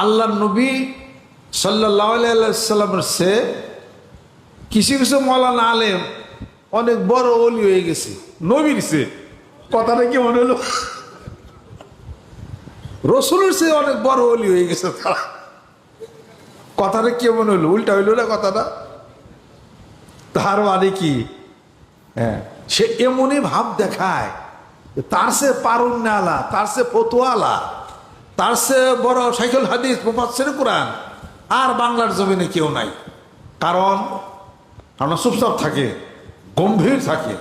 আল্লাহ নবী সাল্লামের সে কিছু কিছু মৌলানা আলেম অনেক বড় অলি হয়ে গেছে, নবীর সে। কথাটা কি মনে হলো? রসুলের সে অনেক বড় অলি হয়ে গেছে তারা। কথাটা কি মনে হলো? উল্টা হইল না কথাটা? তার মানে কি? হ্যাঁ সে এমনই ভাব দেখায় তার সে পারুন আলা তার সে ফতুয়ালা। তার সে বড় সাইকেল হাদিস মুফাসসির কোরআন। আর বাংলার জমিনে কেউ নাই। কারণ আমরা চুপচাপ থাকে, গম্ভীর থাকে।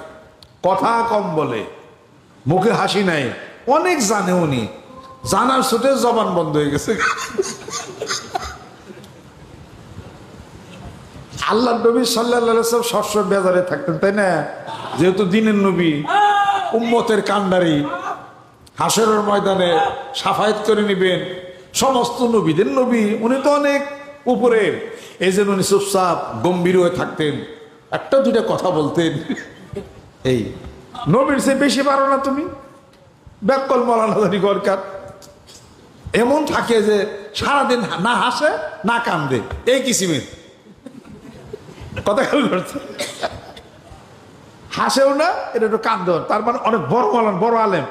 কথা কম বলে, মুখে হাসি নাই। অনেক জানে উনি। জানার ছুটে জবান বন্ধ হয়ে গেছে। আল্লাহ নবী সাল্লাহ সব সবসময় বেজারে থাকতেন, তাই না? যেহেতু দিনের নবী, উম্মতের কান্ডারি হাসরের ময়দানে সাফায়াত করে নিবেন। সমস্ত নবীদের নবী, উনি তো অনেক উপরে। এই জন্য উনি চুপচাপ গম্ভীর হয়ে থাকতেন। একটা দুইটা কথা বলতেন। এই, নবীর সে বেশি পারো না তুমি? ব্যাকল মলানা গরকার এমন থাকে যে সারাদিন না হাসে, না কান্দে। এই কিসিমের কথা খেয়াল করছে হাসেও না, এটা একটু কান্দেও তার মানে অনেক বড় বলেন বড় আলেম।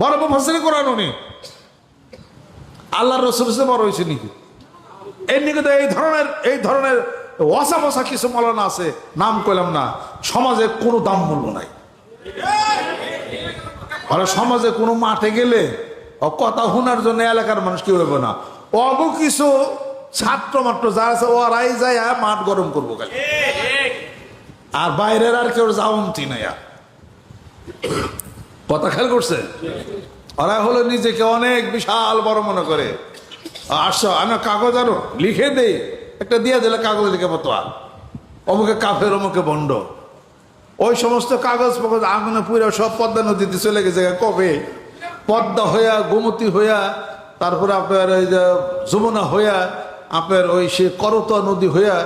বড় মুফাসসির কোরআন উনি। আল্লাহর রসুল বড় হয়েছে নাকি? এর নিকে তো এই ধরনের এই ধরনের ওয়াসা বসা কিছু মলানা আছে, নাম কইলাম না। সমাজে কোনো দাম মূল্য নাই। আর সমাজে কোনো মাঠে গেলে কথা শোনার জন্য এলাকার মানুষ কেউ হবে না। অগ কিছু ছাত্র মাত্র যারা আছে ওরাই যায় মাঠ গরম করব আর বাইরের আর কেউ যাওয়ন্তি নাই আর। কথা খেয়াল করছে? ওরা হলো নিজেকে অনেক বিশাল বড় মনে করে। আসো আমি কাগজ আনো, লিখে দেই। একটা দিয়ে দিলে কাগজ লিখে মতো আর অমুকে কাফের, অমুকে বন্ড। ওই সমস্ত কাগজ ফাগজ, আগুনে পুরো সব পদ্মা নদীতে চলে গেছে কবে? পদ্মা হইয়া, গোমতী হইয়া, তারপরে আপনার ওই যে যমুনা হইয়া, আপনার ওই সে করতোয়া নদী হইয়া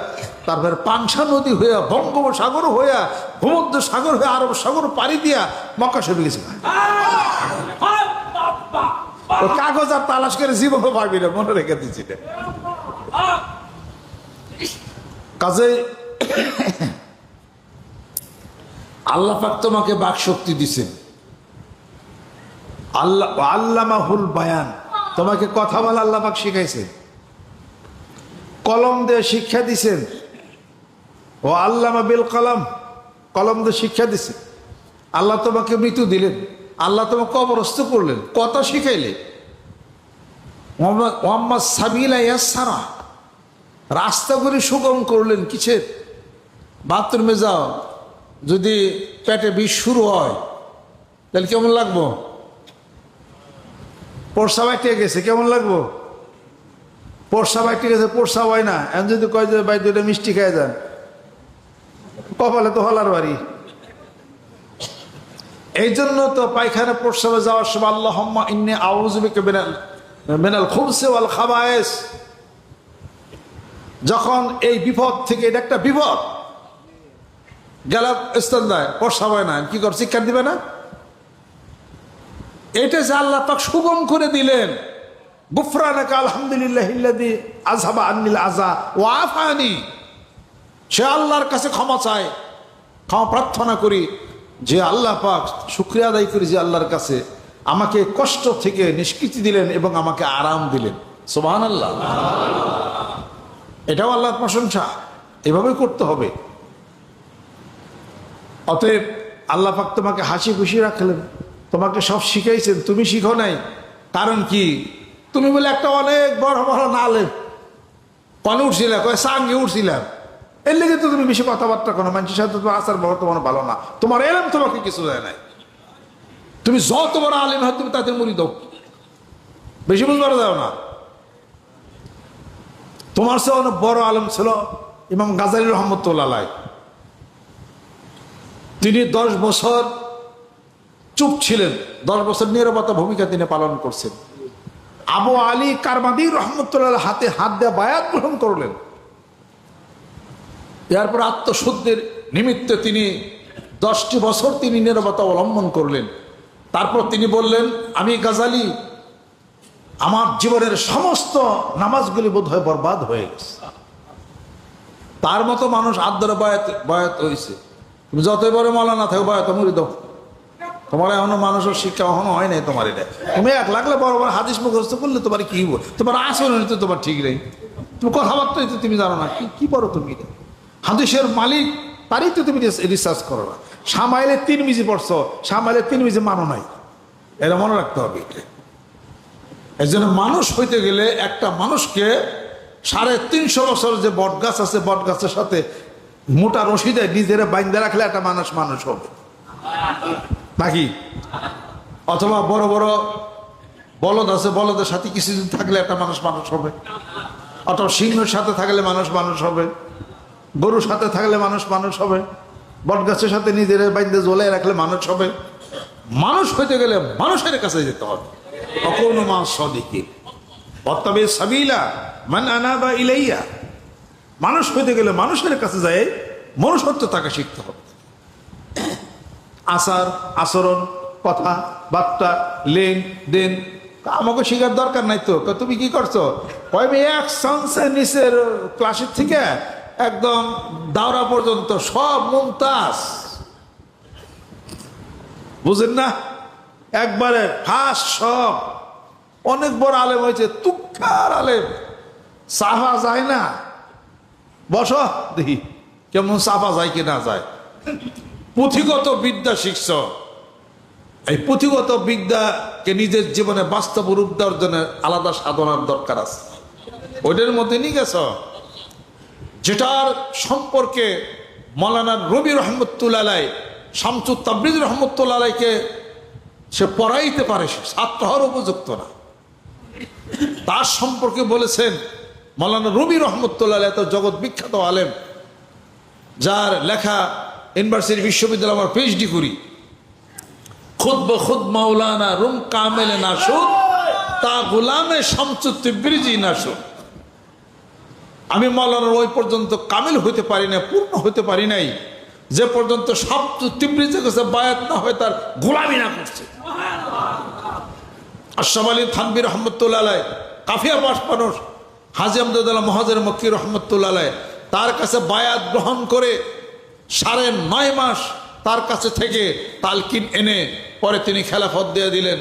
তারপরে পাংশা নদী হইয়া, বঙ্গোপসাগর হইয়া ভূমধ্য সাগর হয়ে আরব সাগর পাড়ি দিয়া মক্কা সবে গেছে কাগজ আর তালাশ করে জীবনও পাবি না, মনে রেখে দিচ্ছি। কাজে আল্লাহ পাক তোমাকে বাক শক্তি দিছেন আল্লাহ আল্লামাহুল বায়ান। তোমাকে কথা বলা আল্লাহ পাক শিখাইছেন কলম দিয়ে শিক্ষা দিছেন। ও আল্লামা বিল কলম কলম দিয়ে শিক্ষা দিছে। আল্লাহ তোমাকে মৃত্যু দিলেন, আল্লাহ তোমাকে কবরস্থ করলেন। কথা শিখাইলে? মোহাম্মদ সাবিলা রাস্তাগুলি সুগম করলেন কিসের? বাথরুমে যাও, যদি পেটে বিষ শুরু হয়, তাহলে কেমন লাগবো? পোরসা বাইটে গেছে, কেমন লাগবো? পোরসা বাইটে গেছে, পোরসা হয় না। এখন যদি কয় যে দুটো মিষ্টি খেয়ে যান কপালে তো হলার বাড়ি। এই জন্য তো পায়খানা প্রস্রাবে যাওয়ার সময় আল্লাহ ইন্নে আউজবিকে বেনাল বেনাল খুবসে ওয়াল খাবায়েস। যখন এই বিপদ থেকে, এটা একটা বিপদ। গেল স্থান দেয় প্রস্রাব না কি কর শিক্ষা দিবে না? এটা যে আল্লাহ পাক সুগম করে দিলেন। গুফরানাকা আলহামদুলিল্লাহ আজহাবা আন্নিল আজা ও আফানি। সে আল্লাহর কাছে ক্ষমা চায় ক্ষমা প্রার্থনা করি যে আল্লাহ পাক শুক্রিয়া আদায় করি যে আল্লাহর কাছে আমাকে কষ্ট থেকে নিষ্কৃতি দিলেন এবং আমাকে আরাম দিলেন। সোবাহান আল্লাহ এটাও আল্লাহর প্রশংসা। এভাবে করতে হবে। অতএব আল্লাহ পাক তোমাকে হাসি খুশি রাখলেন। তোমাকে সব শিখাইছেন। তুমি শিখো নাই। কারণ কি? তুমি বলে একটা অনেক বড় বড় নালের। কনে উঠছিলাম কয়ে সাঙ্গে উঠছিলাম। এর লেগে তো তুমি বেশি কথাবার্তা করো মানুষের সাথে তোমার আসার বড় তোমার ভালো না। তোমার এলম তোমাকে কিছু দেয় নাই। তুমি যত বড় আলেম হয় তুমি তাদের মুড়ি দাও। বেশি বুঝবার দাও না। তোমার সে অনেক বড় আলেম ছিল ইমাম গাজালি রহমতুল্লাহ। তিনি দশ বছর চুপ ছিলেন। দশ বছর নিরবতা ভূমিকা তিনি পালন করছেন। আবু আলী কারমাদি রহমতুল্লাহ হাতে হাত দিয়ে বায়াত গ্রহণ করলেন। এরপর আত্মশুদ্ধির নিমিত্তে তিনি দশটি বছর তিনি নিরবতা অবলম্বন করলেন। তারপর তিনি বললেন, আমি গাজালি, আমার জীবনের সমস্ত নামাজগুলি বোধ হয় বরবাদ হয়ে গেছে। তার মতো মানুষ আদ্র বয়াত বয়াত হয়েছে তুমি যতই বড় মালা না থাকো, বয়াত দাও। তোমার এখনও মানুষের শিক্ষা এখনও হয় নাই তোমার এটা। তুমি এক লাগলে বড় বড় হাদিস মুখস্থ করলে তোমার কি তোমার আসলে তো তোমার ঠিক নেই। তুমি কথাবার্তাই তো তুমি জানো না। কি কি বলো তুমি এটা? হাদিসের মালিক, তারই তো তুমি রিসার্চ করো না। সামাইলে তিন মিজি পড়ছো, সামাইলে তিন মিজি মানো নাই। এটা মনে রাখতে হবে জন্য মানুষ হইতে গেলে একটা মানুষকে সাড়ে তিনশো বছর যে বট গাছ আছে বট গাছের সাথে মোটা রশি দেয় নিজেরা বাইন্দে রাখলে একটা মানুষ মানুষ হবে। নাকি? অথবা বড় বড় বলদ আছে, বলদের সাথে কিছুদিন থাকলে একটা মানুষ মানুষ হবে। অথবা সিংহের সাথে থাকলে মানুষ মানুষ হবে। গরুর সাথে থাকলে মানুষ মানুষ হবে। বট গাছের সাথে নিজের বাইন্দে জ্বলে রাখলে মানুষ হবে। মানুষ হইতে গেলে মানুষের কাছে যেতে হবে। অকৌন মা সদিকি। অত্তবে সাবিলা, মান আনাবা ইলাইয়া। মানুষ হইতে গেলে মানুষের কাছে যায় মনুষ্যত্ব তাকে শিখতে হবে। আচার, আচরণ, কথা, বার্তা, লেন দেন, আমাকে শেখার দরকার নাই তো। তুমি কি করছ? কয় এক সানসের নিচের ক্লাসের থেকে একদম দাওরা পর্যন্ত সব মুমতাজ। বুঝেন না? একবারে ফাঁস সব। অনেক বড় আলেম হয়েছে তুক্ষার আলেম। সাফা যায় না। বস দেখি, কেমন সাফা যায় কি না যায়। পুঁথিগত বিদ্যা শিখছ। এই পুঁথিগত বিদ্যাকে নিজের জীবনে বাস্তব রূপ দেওয়ার জন্য আলাদা সাধনার দরকার আছে। ওইটার মধ্যে নিয়ে গেছ? যেটার সম্পর্কে মৌলানা রবি রহমতুল্লাহ শামসুর তাবরিজ রহমতুল্লাহকে সে পড়াইতে পারে ছাত্র হওয়ার উপযুক্ত না। তার সম্পর্কে বলেছেন মৌলানা রবি রহমতুল্লাহ এত জগৎ বিখ্যাত আলেম, যার লেখা ইউনিভার্সিটি বিশ্ববিদ্যালয় আমার পিএইচডি করি। খুদ খুদ মাওলানা রুম কামেলে নাসুদ, তা গুলামে শামসুত তিব্রিজি নাসুদ। আমি মাওলানার ওই পর্যন্ত কামিল হইতে পারি না পূর্ণ হইতে পারি নাই। যে পর্যন্ত সব তিব্রিজের কাছে বায়াত না হয়ে তার গোলামি না করছে। আশরাফ আলী থানবি রহমতুল্লাহ কাফিয়া পাশ মানুষ, হাজি আমদুল্লাহ মহাজের মক্কি রহমতুল্লাহ তার কাছে বায়াত গ্রহণ করে সাড়ে নয় মাস তার কাছে থেকে তালকিন এনে পরে তিনি খেলাফত দিয়ে দিলেন।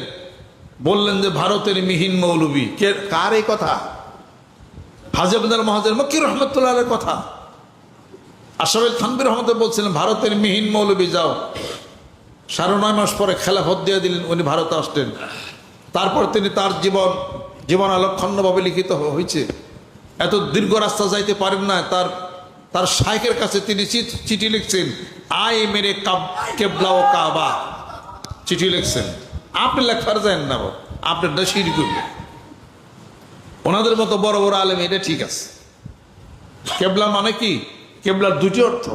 বললেন যে, ভারতের মিহিন মৌলবী। কে, কার এই কথা? হাজি আবদুল্লাহ মহাজের মক্কি রহমতুল্লাহ কথা। আশরাফ থানবি রহমত বলছিলেন ভারতের মিহিন মৌলবী যাও। সাড়ে নয় মাস পরে খেলাফত দিয়ে দিলেন উনি ভারতে আসলেন। তারপর তিনি তার জীবন জীবন আলোকখণ্ডভাবে লিখিত হয়েছে। এত দীর্ঘ রাস্তা যাইতে পারেন না তার তার শাইকের কাছে তিনি চিঠ- লিখছেন আই মেরে কাব কেবলা ও কাবা। চিঠি লিখছেন। আপনি লেখার যান না বাবা, আপনারটা শির করবে ওনাদের মতো বড় বড় আলেম, এটা ঠিক আছে। কেবলা মানে কি? কেবলার দুটি অর্থ।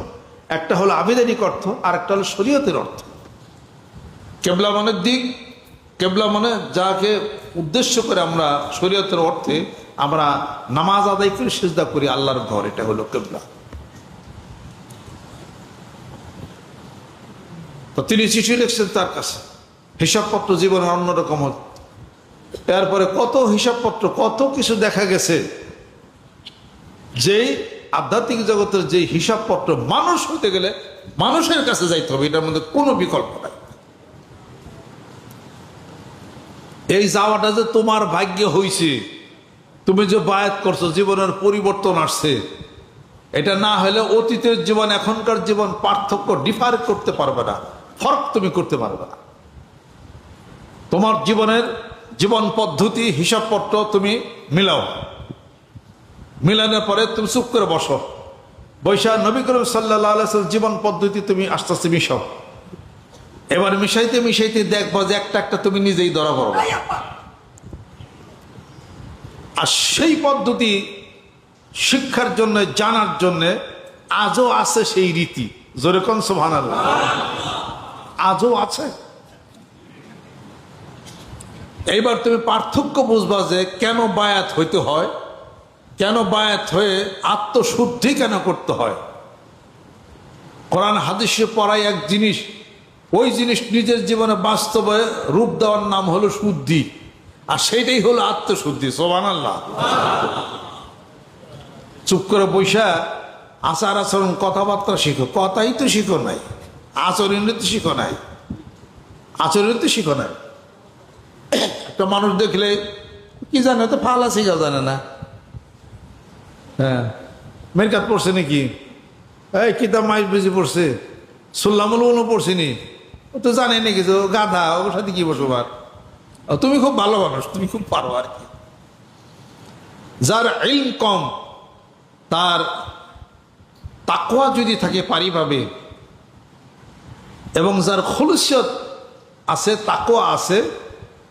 একটা হলো আবেদনিক অর্থ আর একটা হলো শরীয়তের অর্থ। কেবলা মানে দিক, কেবলা মানে যাকে উদ্দেশ্য করে আমরা শরীয়তের অর্থে আমরা নামাজ আদায় করে সেজদা করি আল্লাহর ঘর, এটা হলো কেবলা। তো তিনি চিঠি লিখছেন তার কাছে। হিসাবপত্র জীবনের অন্যরকম হতো এরপরে কত হিসাবপত্র, কত কিছু দেখা গেছে যে আধ্যাত্মিক জগতের যে হিসাবপত্র মানুষ হতে গেলে মানুষের কাছে যাইতে হবে, এটার মধ্যে কোনো বিকল্প নাই। এই যাওয়াটা যে তোমার ভাগ্যে হইছে, তুমি যে বায়াত করছ, জীবনের পরিবর্তন আসছে, এটা না হলে অতীতের জীবন, এখনকার জীবন পার্থক্য ডিফার করতে পারবে না ফরক তুমি করতে পারবে না। তোমার জীবনের জীবন পদ্ধতি, হিসাবপত্র তুমি মিলাও। মিলানোর পরে তুমি চুপ করে বসো। বৈশা নবী করিম সাল্লাহ জীবন পদ্ধতি তুমি আস্তে আস্তে মিশাও। এবার মিশাইতে মিশাইতে দেখব যে একটা একটা তুমি নিজেই ধরা পড়ো। আর সেই পদ্ধতি শিক্ষার জন্য, জানার জন্য আজও আছে সেই রীতি। যেরকম সোভান আজও আছে? এইবার তুমি পার্থক্য বুঝবা যে কেন বায়াত হইতে হয়, কেন বায়াত হয়ে আত্মশুদ্ধি কেন করতে হয়। কোরআন হাদিসে পড়াই এক জিনিস, ওই জিনিস নিজের জীবনে বাস্তবে রূপ দেওয়ার নাম হলো শুদ্ধি, আর সেইটাই হলো আত্মশুদ্ধি সোবান আল্লাহ চুপ করে বৈশা আচার আচরণ কথাবার্তা শিখো, কথাই তো শিখো নাই আচরণ তো শিখো নাই আচরণ তো শিখো নাই। একটা মানুষ দেখলে, কি জানে, তো ফালা শিখা জানে না। হ্যাঁ। মেরকাত পড়ছে নাকি? এই কিতাব মাইজ বেশি পড়ছে? সুল্লামুল উনো পড়ছিনি ও তো জানে নাকি ও গাধা, ওর সাথে কি বসবার তুমি খুব ভালো মানুষ, তুমি খুব পারো আর কি। যার ইলম কম, তার তাকওয়া যদি থাকে পারি পাবে এবং যার খলুসিয়ত আছে, তাকওয়া আছে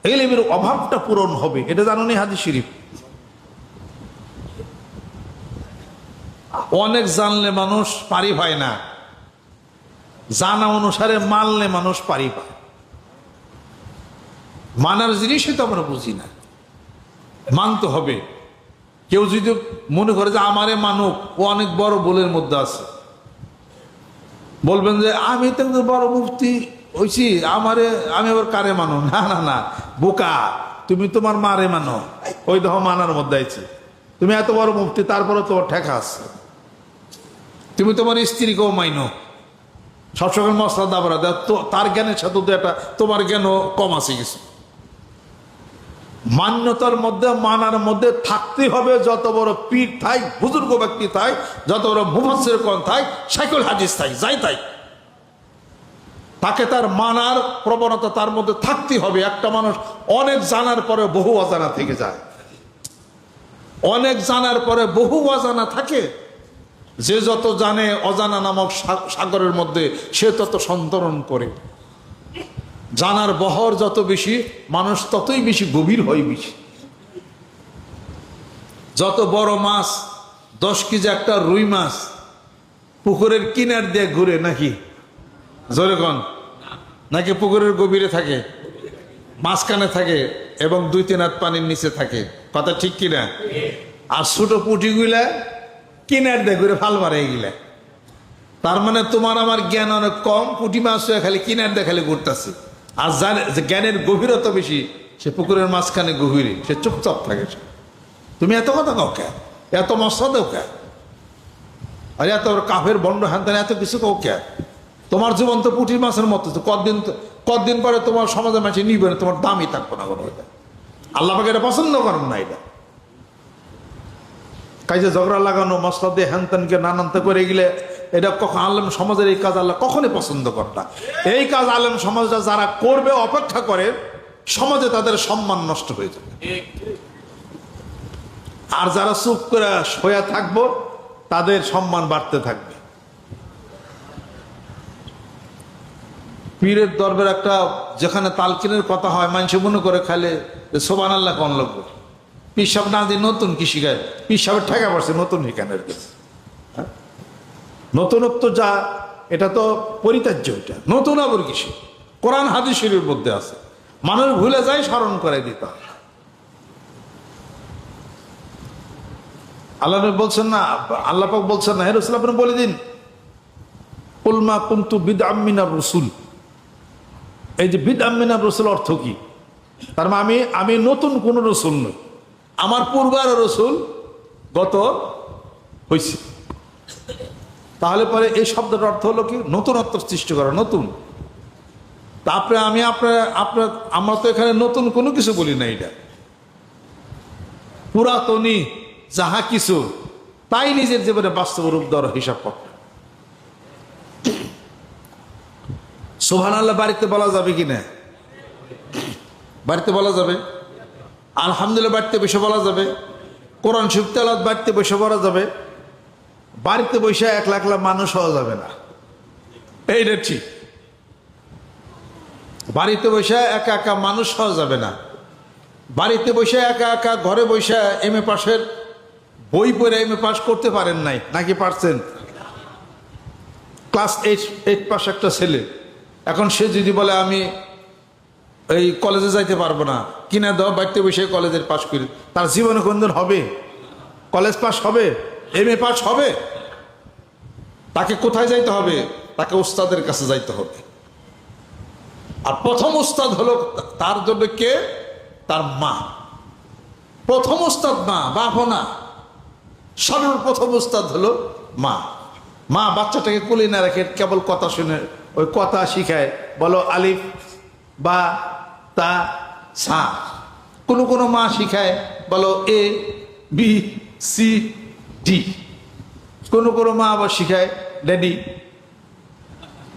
এলিমের অভাবটা পূরণ হবে, এটা জানো নি হাদিস শরীফ? অনেক জানলে মানুষ পারি পায় না। জানা অনুসারে মানলে মানুষ পারি পায়। মানার জিনিসই তো আমরা বুঝি না। মানতে হবে। কেউ যদি মনে করে যে আমারে মানুক, ও অনেক বড় বলের মধ্যে আছে। বলবেন যে, আমি তো বড় মুফতি। হইছি আমারে, আমি আবার কারে মানো? না না না, বোকা, তুমি তোমার মারে মানো। ওই দেহ মানার মধ্যে আছে তুমি এত বড় মুক্তি তারপরে তোমার ঠেকা আছে। তুমি তোমার স্ত্রীকেও মাইনো। সবসময় মশলা দাবরা দেয় তো, তার জ্ঞানের সাথে তো একটা, তোমার জ্ঞানও কম আছে কিছু। মান্যতার মধ্যে, মানার মধ্যে থাকতে হবে, যত বড় পীর থাই, বুজুর্গ ব্যক্তি থাই, যত বড় মুফাসের কোন থাই, সাইকেল হাদিস থাই, যাই তাই তাকে তার মানার প্রবণতা তার মধ্যে থাকতে হবে। একটা মানুষ অনেক জানার পরে বহু অজানা থেকে যায়। অনেক জানার পরে বহু অজানা থাকে। যে যত জানে অজানা নামক সাগরের মধ্যে, সে তত সন্তরণ করে। জানার বহর যত বেশি, মানুষ ততই বেশি গভীর হয় বেশি। যত বড় মাছ, দশ কেজি একটা রুই মাছ, পুকুরের কিনার দিয়ে ঘুরে নাকি? জোরে কন। নাকি পুকুরের গভীরে থাকে, মাঝখানে থাকে এবং দুই তিন হাত পানির নিচে থাকে। কথা ঠিক কিনা? আর ছোট পুটিগুলা কিনার দিয়ে ঘুরে ফাল মারে গিলা। তার মানে তোমার আমার জ্ঞান অনেক কম, পুঁটি মাছ হয়ে খালি কিনার দিয়ে খালি ঘুরতেছে। আর জানে জ্ঞানের গভীরতা বেশি, সে পুকুরের মাঝখানে গভীরে, সে চুপচাপ থাকে। তুমি এত কথা কাও কে? এত মশলা দেও কে? আর এত কাফের বন্ড হ্যান এত কিছু কাও কে? তোমার জীবন তো পুঁটির মাছের মতো, তো- কতদিন পরে তোমার সমাজের মাঝে নিবে না, তোমার দামই থাকব না কোনো আল্লাহ পাকে এটা পছন্দ করেন না এটা। কাজে ঝগড়া লাগানো, মশলা দিয়ে হ্যান ত্যানকে নানান্ত করে গেলে এটা কখন আলেম সমাজের এই কাজ আল্লাহ কখনই পছন্দ করে না। এই কাজ আলেম সমাজটা যারা করবে, অপেক্ষা করে, সমাজে তাদের সম্মান নষ্ট হয়ে যাবে। আর যারা চুপ করে শোয়া থাকব, তাদের সম্মান বাড়তে থাকবে। পীরের দরবার একটা যেখানে তালকিনের কথা হয়, মানুষ মনে করে খাইলে সোবান আল্লাহ কন লাগবে পিসাব না দিয়ে নতুন কি শিখায়? পিসাবের ঠেকা পড়ছে নতুন শিখানের কাছে। হ্যাঁ? নতুনত্ব যা, এটা তো পরিত্যাজ্য এটা। নতুন আবার কিছু কোরআন, হাদিস শরীর মধ্যে আছে। মানুষ ভুলে যায়, স্মরণ করে দিতে আল্লাহ বলছেন না আল্লাপাক বলছেন না হেরুসুল আপনি বলে দিন। উলমা কুন্তু বিদ আমিনার রসুল। এই যে বিদ আমিনার রসুল অর্থ কি? তার মানে আমি আমি নতুন কোন রসুল নই। আমার পূর্বার রসুল গত হয়েছে তাহলে পরে এই শব্দের অর্থ হলো কি? নতুনত্ব সৃষ্টি করা, নতুন। তারপরে আমি আপনার আপনার, আমরা তো এখানে নতুন কোনো কিছু বলি না এটা। পুরাতনী যাহা কিছু, তাই নিজের জীবনে বাস্তব রূপ দেওয়ার হিসাব করতে সোহান আল্লাহ বাড়িতে বলা যাবে কি না? বাড়িতে বলা যাবে? আলহামদুলিল্লাহ, বাড়িতে বসে বলা যাবে। কোরআন শিব তেলাত বাড়িতে বসে বলা যাবে। বাড়িতে বসে এক লাখ লাখ মানুষ হওয়া যাবে না। এইটা ঠিক। বাড়িতে বসে একা একা মানুষ হওয়া যাবে না। বাড়িতে বসে একা একা ঘরে বসে এম এ পাশের বই পড়ে এম এ পাস করতে পারেন নাই, নাকি পারছেন? ক্লাস এইট এইট পাস একটা ছেলে। এখন সে যদি বলে, আমি এই কলেজে যাইতে পারব না, কিনা দাও, বাড়িতে বসে কলেজের পাশ করি। তার জীবনে কোনদিন হবে? কলেজ পাস হবে? এম এ পাস হবে? তাকে কোথায় যাইতে হবে? তাকে ওস্তাদের কাছে যাইতে হবে। আর প্রথম ওস্তাদ হলো তার জন্য কে? তার মা। প্রথম ওস্তাদ মা বাপও না। সর্বপ্রথম ওস্তাদ হলো মা। মা বাচ্চাটাকে কুলি না রেখে কেবল কথা শুনে ওই কথা শিখায় বলো আলিফ বা তা সা। কোনো কোনো মা শিখায় বলো এ বি সি ডি। কোনো কোনো মা আবার শিখায় ড্যাডি।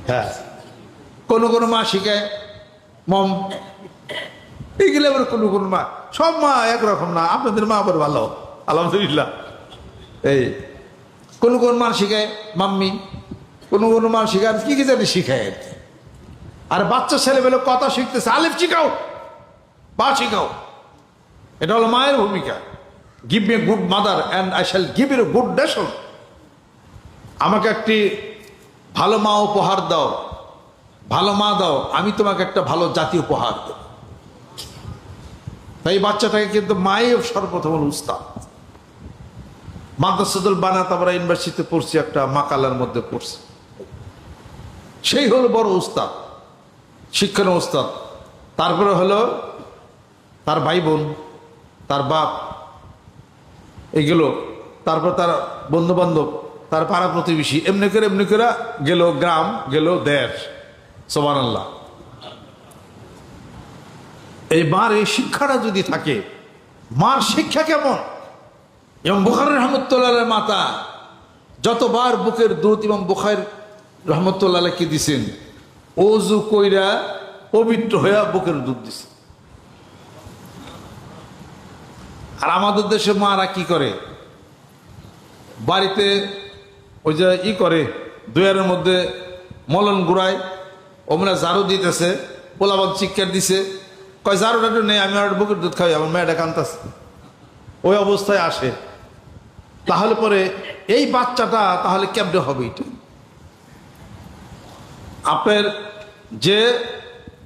হ্যাঁ। কোনো কোনো মা শিখায় মম। এগুলো আবার কোনো কোনো মা। সব মা একরকম না আপনাদের মা আবার ভালো। আলহামদুলিল্লাহ। এই কোন কোন মা শিখায় মাম্মি। কোনো কোনো মা শিখায় কি কি জানি শিখায় আর। আর বাচ্চা ছেলেবেলে কথা শিখতেছে। আলিফ, শিখাও। বা শিখাও। এটা হলো মায়ের ভূমিকা। Give me good mother and I shall give you good nation আমাকে একটি ভালো মা উপহার দাও। ভালো মা দাও। আমি তোমাকে একটা ভালো জাতি উপহার দেব। তাই বাচ্চাটাকে কিন্তু মাই সর্বপ্রথম উস্তাদ। মাদ্রাসাদুল বানাত আমরা ইউনিভার্সিটিতে পড়ছি, একটা মাকালার মধ্যে পড়ছি। সেই হলো বড় উস্তাদ শিক্ষণ উস্তাদ। তারপরে হলো তার ভাই বোন, তার বাপ, এগুলো। তারপর তার বন্ধু বান্ধব তার পাড়া প্রতিবেশী, এমনি করে এমনি করে গেল গ্রাম, গেল দেশ। সোমান আল্লাহ এই মার এই শিক্ষাটা যদি থাকে, মার শিক্ষা কেমন? এবং বুখার রহমতুল্লাহ মাতা, যতবার বুকের দুধ এবং বুখার রহমতুল্লাহ কি দিছেন? ওজু কইরা পবিত্র হইয়া বুকের দুধ দিছে। আর আমাদের দেশে মারা কি করে? বাড়িতে ওই যে ই করে, দুয়ারের মধ্যে মলন গুড়ায়, ওমরা ঝাড়ু দিতেছে পোলাবাদ চিৎকার দিছে। কয় ঝাড়ুটা একটু নেই, আমি আর বুকের দুধ খাই, আমার মেয়েটা কান্তাছে ওই অবস্থায় আসে। তাহলে পরে এই বাচ্চাটা তাহলে কেমনে হবে এটা? আপনার যে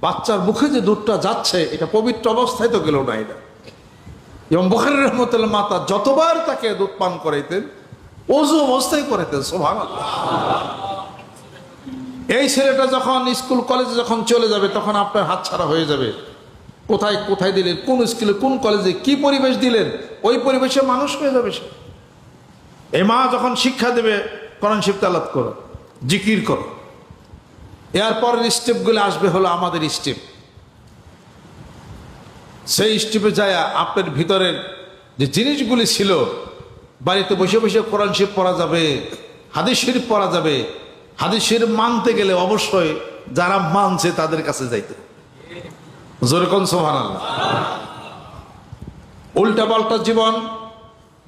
বাচ্চার মুখে যে দুধটা যাচ্ছে, এটা পবিত্র অবস্থায় তো গেল না। এটা এবং বুখারি রহমতুল্লাহ মাতা যতবার তাকে দুধ পান করাইতেন, অজু অবস্থায় করাইতেন সোভাগ এই ছেলেটা যখন স্কুল, কলেজে যখন চলে যাবে, তখন আপনার হাত ছাড়া হয়ে যাবে। কোথায় কোথায় দিলেন, কোন স্কুলে, কোন কলেজে, কি পরিবেশ দিলেন, ওই পরিবেশে মানুষ হয়ে যাবে সে। এই মা যখন শিক্ষা দেবে, কোরআন শিব তালাত করো, জিকির করো। এরপরের স্টেপগুলো আসবে হলো আমাদের স্টেপ সেই স্টেপে যায় আপনার ভিতরের যে জিনিসগুলি ছিল, বাড়িতে বসে বসে কোরআন শিব পড়া যাবে, হাদিস শরীফ পড়া যাবে, হাদিস শরীফ মানতে গেলে অবশ্যই যারা মানছে তাদের কাছে যাইতে। যেরকম সোহান উল্টা পাল্টা জীবন,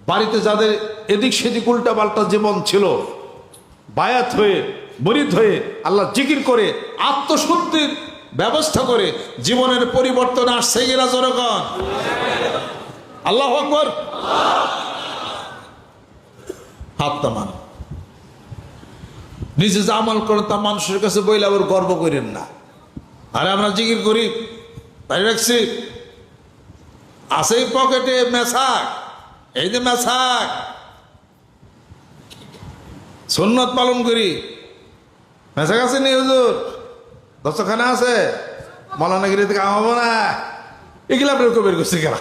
বাড়িতে যাদের এদিক সেদিক উল্টা পাল্টা জীবন ছিল, বায়াত হয়ে বরিদ হয়ে আল্লাহ জিকির করে আত্মশুদ্ধির ব্যবস্থা করে জীবনের পরিবর্তন আসছে গেলা জনগণ? আল্লাহ আকবর। হাত নামান। নিজে যা আমল করেন তা মানুষের কাছে বইলে আবার গর্ব করেন না। আরে আমরা জিকির করি, তাই রাখছি। আছে পকেটে মেশাক এই যে মেশাক সুন্নত পালন করি মেশাক আছে নি হুজুর? দশখানা আছে? মলানাগিরি থেকে আমাবো না। এগুলো আপনার কবের করছে গেলা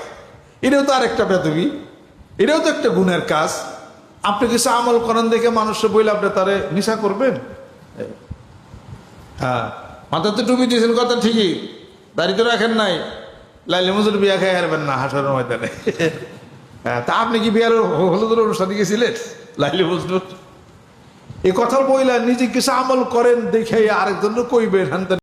এটাও তো আরেকটা বেতবি এটাও তো একটা গুণের কাজ। আপনি কিছু আমল করেন দেখে মানুষের বইলে আপনি তারে নিশা করবেন। হ্যাঁ মাথা তো টুপি দিয়েছেন, কথা ঠিকই। দাড়ি তো রাখেন নাই। লাইলে মজুর বিয়া খাই হারবেন না হাসরের ময়দানে। হ্যাঁ তা আপনি কি বিয়ার হলুদের অনুষ্ঠানে গেছিলেন? লাইলে মজুর এই কথা বইলা নিজে কিছু আমল করেন দেখে আরেকজন কইবেন হ্যান